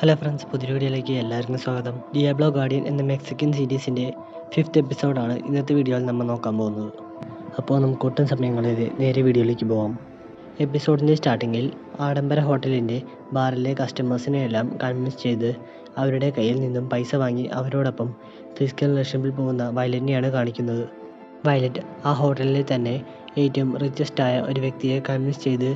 Hello friends പുതിയ വീഡിയോയിലേക്ക് എല്ലാവർക്കും സ്വാഗതം. ഡിയാബ്ലോ ഗാർഡിയൻ എന്ന മെക്സിക്കൻ സീരീസിന്റെ ഫിഫ്ത്ത് എപ്പിസോഡാണ് ഇന്നത്തെ വീഡിയോയിൽ നമ്മൾ നോക്കാൻ പോകുന്നത്. അപ്പോൾ നമുക്ക് ഒട്ടും സമയം കളയാതെ നേരെ വീഡിയോയിലേക്ക് പോകാം എപ്പിസോഡിന്റെ സ്റ്റാർട്ടിങ്ങിൽ ആഡംബര ഹോട്ടലിന്റെ ബാറിലെ കസ്റ്റമേഴ്സിനെ എല്ലാം കൺവിൻസ് ചെയ്ത് അവരുടെ കയ്യിൽ നിന്നും പൈസ വാങ്ങി അവരോടൊപ്പം ഫിസിക്കൽ ലക്ഷ്യത്തിൽ പോകുന്ന വയലറ്റിനെയാണ് കാണിക്കുന്നത്. വയലറ്റ് ആ ഹോട്ടലിലെ തന്നെ ഏറ്റവും റിച്ചസ്റ്റായ ഒരു വ്യക്തിയെ കൺവിൻസ് ചെയ്ത്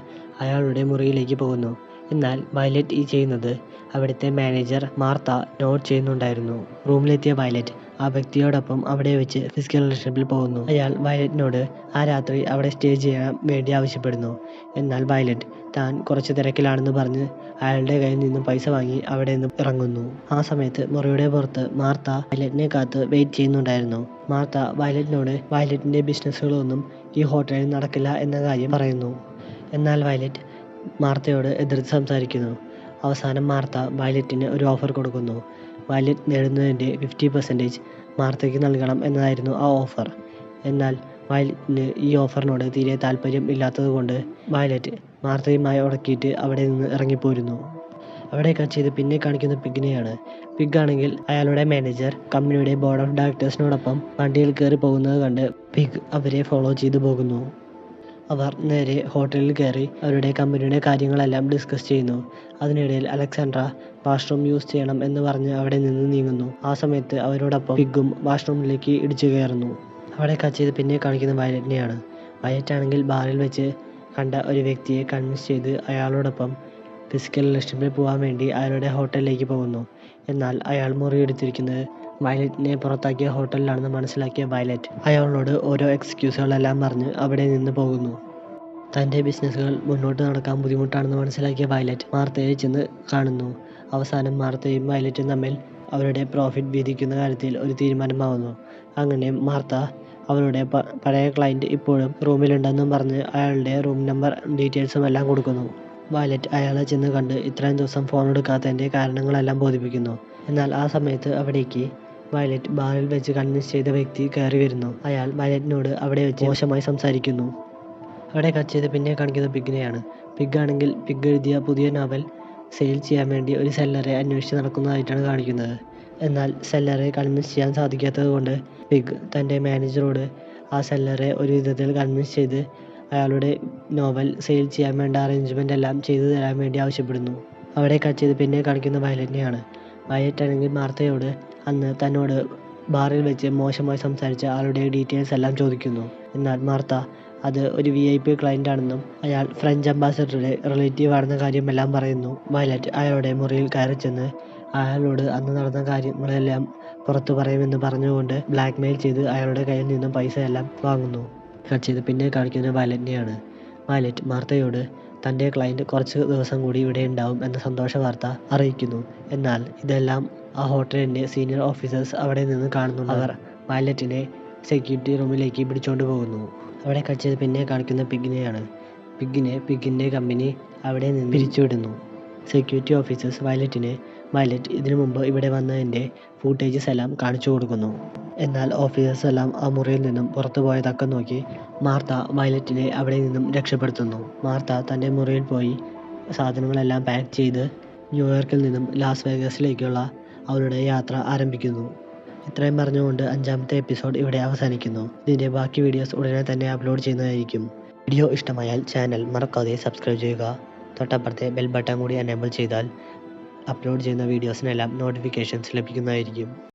അയാളുടെ മുറിയിലേക്ക് പോകുന്നു. എന്നാൽ വയലറ്റ് ഈ ചെയ്യുന്നത് അവിടുത്തെ മാനേജർ മാർത്ത നോട്ട് ചെയ്യുന്നുണ്ടായിരുന്നു. റൂമിലെത്തിയ വയലറ്റ് ആ വ്യക്തിയോടൊപ്പം അവിടെ വെച്ച് ഫിസിക്കൽ റിലേഷൻഷിപ്പിൽ പോകുന്നു. അയാൾ വയലറ്റിനോട് ആ രാത്രി അവിടെ സ്റ്റേ ചെയ്യാൻ വേണ്ടി ആവശ്യപ്പെടുന്നു. എന്നാൽ വയലറ്റ് താൻ കുറച്ച് തിരക്കിലാണെന്ന് പറഞ്ഞ് അയാളുടെ കയ്യിൽ നിന്നും പൈസ വാങ്ങി അവിടെ നിന്ന് ഇറങ്ങുന്നു. ആ സമയത്ത് മുറിയുടെ പുറത്ത് മാർത്ത വയലറ്റിനെ കാത്ത് വെയിറ്റ് ചെയ്യുന്നുണ്ടായിരുന്നു. മാർത്ത വയലറ്റിനോട് വയലറ്റിന്റെ ബിസിനസ്സുകളൊന്നും ഈ ഹോട്ടലിൽ നടക്കില്ല എന്ന കാര്യം പറയുന്നു. എന്നാൽ വയലറ്റ് മാർത്തയോട് എതിർത്ത് സംസാരിക്കുന്നു. അവസാനം മാർത്ത വയലറ്റിന് ഒരു ഓഫർ കൊടുക്കുന്നു. വയലറ്റ് നേടുന്നതിന്റെ ഫിഫ്റ്റി പെർസെന്റേജ് മാർത്തയ്ക്ക് നൽകണം എന്നതായിരുന്നു ആ ഓഫർ എന്നാൽ വയലറ്റിന് ഈ ഓഫറിനോട് തീരെ താല്പര്യം ഇല്ലാത്തതുകൊണ്ട് വയലറ്റ് മാർത്തയുമായി ഉടക്കിയിട്ട് അവിടെ നിന്ന് ഇറങ്ങിപ്പോരുന്നു. അവിടെ കട്ട് ചെയ്ത് പിന്നെ കാണിക്കുന്ന പിഗ്നെയാണ് പിഗ് ആണെങ്കിൽ അയാളുടെ മാനേജർ കമ്പനിയുടെ ബോർഡ് ഓഫ് ഡയറക്ടേഴ്സിനോടൊപ്പം വണ്ടിയിൽ കയറി പോകുന്നത് കണ്ട് പിഗ് അവരെ ഫോളോ ചെയ്തു പോകുന്നു. അവർ നേരെ ഹോട്ടലിൽ കയറി അവരുടെ കമ്പനിയുടെ കാര്യങ്ങളെല്ലാം ഡിസ്കസ് ചെയ്യുന്നു. അതിനിടയിൽ അലക്സാണ്ട്ര വാഷ്റൂം യൂസ് ചെയ്യണം എന്ന് പറഞ്ഞ് അവിടെ നിന്ന് നീങ്ങുന്നു. ആ സമയത്ത് അവരോടൊപ്പം പിഗും വാഷ്റൂമിലേക്ക് ഇടിച്ചു കയറുന്നു. അവിടെ കട്ട് ചെയ്ത് പിന്നെ കാണിക്കുന്ന വയലറ്റിനെയാണ്. വയലറ്റ് ആണെങ്കിൽ ബാറിൽ വെച്ച് കണ്ട ഒരു വ്യക്തിയെ കൺവിൻസ് ചെയ്ത് അയാളോടൊപ്പം ഫിസിക്കൽ റിലേഷൻഷിപ്പിൽ പോകാൻ വേണ്ടി അയാളുടെ ഹോട്ടലിലേക്ക് പോകുന്നു. എന്നാൽ അയാൾ മുറിയെടുത്തിരിക്കുന്നത് വയലറ്റിനെ പുറത്താക്കിയ ഹോട്ടലിലാണെന്ന് മനസ്സിലാക്കിയ വയലറ്റ് അയാളോട് ഓരോ എക്സ്ക്യൂസുകളെല്ലാം പറഞ്ഞ് അവിടെ നിന്ന് പോകുന്നു. തന്റെ ബിസിനസ്സുകൾ മുന്നോട്ട് നടക്കാൻ ബുദ്ധിമുട്ടാണെന്ന് മനസ്സിലാക്കിയ വയലറ്റ് മാർത്തയെ ചെന്ന് കാണുന്നു. അവസാനം മാർത്തയും വയലറ്റും തമ്മിൽ അവരുടെ പ്രോഫിറ്റ് വീതിക്കുന്ന കാര്യത്തിൽ ഒരു തീരുമാനമാവുന്നു. അങ്ങനെ മാർത്ത അവരുടെ പഴയ ക്ലയന്റ് ഇപ്പോഴും റൂമിലുണ്ടെന്നും പറഞ്ഞ് അയാളുടെ റൂം നമ്പർ ഡീറ്റെയിൽസും എല്ലാം കൊടുക്കുന്നു. വയലറ്റ് അയാളെ ചെന്ന് കണ്ട് ഇത്രയും ദിവസം ഫോൺ എടുക്കാത്തതിന്റെ കാരണങ്ങളെല്ലാം ബോധിപ്പിക്കുന്നു. എന്നാൽ ആ സമയത്ത് അവിടേക്ക് വയലറ്റ് ബാറിൽ വെച്ച് കൺവിൻസ് ചെയ്ത വ്യക്തി കയറി വരുന്നു. അയാൾ വയലറ്റിനോട് അവിടെ വെച്ച് മോശമായി സംസാരിക്കുന്നു. അവിടെ കട്ട് ചെയ്ത് പിന്നെ കാണിക്കുന്നത് പിഗ്നെയാണ് പിഗ് ആണെങ്കിൽ പിഗ് എഴുതിയ പുതിയ നോവൽ സെയിൽ ചെയ്യാൻ വേണ്ടി ഒരു സെല്ലറെ അന്വേഷിച്ച് നടക്കുന്നതായിട്ടാണ് കാണിക്കുന്നത്. എന്നാൽ സെല്ലറെ കൺവിൻസ് ചെയ്യാൻ സാധിക്കാത്തത് കൊണ്ട് പിഗ് തന്റെ മാനേജറോട് ആ സെല്ലറെ ഒരു വിധത്തിൽ കൺവിൻസ് ചെയ്ത് അയാളുടെ നോവൽ സെയിൽ ചെയ്യാൻ വേണ്ട അറേഞ്ച്മെന്റ് എല്ലാം ചെയ്തു തരാൻ വേണ്ടി ആവശ്യപ്പെടുന്നു. അവിടെ കട്ട് ചെയ്ത് പിന്നെ കാണിക്കുന്ന വയലറ്റിനെയാണ്. വയലറ്റ് ആണെങ്കിൽ മാർത്തയോട് അന്ന് തന്നോട് ബാറിൽ വെച്ച് മോശമായി സംസാരിച്ച ആളുടെ ഡീറ്റെയിൽസ് എല്ലാം ചോദിക്കുന്നു. എന്നാൽ മാർത്ത അത് ഒരു വി ഐ പി ക്ലയന്റ് ആണെന്നും അയാൾ ഫ്രഞ്ച് അംബാസഡറുടെ റിലേറ്റീവ് ആണെന്ന കാര്യമെല്ലാം പറയുന്നു. വയലറ്റ് അയാളുടെ മുറിയിൽ കയറി ചെന്ന് അയാളോട് അന്ന് നടന്ന കാര്യങ്ങളെല്ലാം പുറത്തു പറയുമെന്ന് പറഞ്ഞുകൊണ്ട് ബ്ലാക്ക് മെയിൽ ചെയ്ത് അയാളുടെ കയ്യിൽ നിന്നും പൈസ എല്ലാം വാങ്ങുന്നു. കട്ട് ചെയ്ത് പിന്നെ കാണിക്കുന്നത് വയലറ്റിനെയാണ് വയലറ്റ് മാർത്തയോട് തന്റെ ക്ലയന്റ് കുറച്ച് ദിവസം കൂടി ഇവിടെ ഉണ്ടാവും എന്ന സന്തോഷ വാർത്ത അറിയിക്കുന്നു. എന്നാൽ ഇതെല്ലാം ആ ഹോട്ടലിന്റെ സീനിയർ ഓഫീസേഴ്സ് അവിടെ നിന്ന് കാണുന്നുണ്ട്. അവർ വയലറ്റിനെ സെക്യൂരിറ്റി റൂമിലേക്ക് പിടിച്ചുകൊണ്ട് പോകുന്നു. അവിടെ കഴിച്ചത് പിന്നെ കാണിക്കുന്ന പിഗിനെയാണ് പിഗിനെ പിഗിന്റെ കമ്പനി അവിടെ നിന്ന് പിരിച്ചുവിടുന്നു. സെക്യൂരിറ്റി ഓഫീസേഴ്സ് വയലറ്റിനെ വയലറ്റ് ഇതിനു മുമ്പ് ഇവിടെ വന്നതിന്റെ ഫൂട്ടേജസ് എല്ലാം കാണിച്ചു കൊടുക്കുന്നു. എന്നാൽ ഓഫീസേഴ്സ് എല്ലാം ആ മുറിയിൽ നിന്നും പുറത്തു പോയതൊക്കെ നോക്കി മാർത്ത വയലറ്റിനെ അവിടെ നിന്നും രക്ഷപ്പെടുത്തുന്നു. മാർത്ത തന്റെ മുറിയിൽ പോയി സാധനങ്ങളെല്ലാം പാക്ക് ചെയ്ത് ന്യൂയോർക്കിൽ നിന്നും ലാസ് വേഗസിലേക്കുള്ള അവരുടെ യാത്ര ആരംഭിക്കുന്നു. ഇത്രയും പറഞ്ഞുകൊണ്ട് അഞ്ചാമത്തെ എപ്പിസോഡ് ഇവിടെ അവസാനിക്കുന്നു. ഇതിന്റെ ബാക്കി വീഡിയോസ് ഉടനെ തന്നെ അപ്ലോഡ് ചെയ്യുന്നതായിരിക്കും. വീഡിയോ ഇഷ്ടമായാൽ ചാനൽ മറക്കാതെ സബ്സ്ക്രൈബ് ചെയ്യുക. തൊട്ടപ്പുറത്തെ ബെൽ ബട്ടൺ കൂടി എനേബിൾ ചെയ്താൽ അപ്ലോഡ് ചെയ്യുന്ന വീഡിയോസിനെല്ലാം നോട്ടിഫിക്കേഷൻസ് ലഭിക്കുന്നതായിരിക്കും.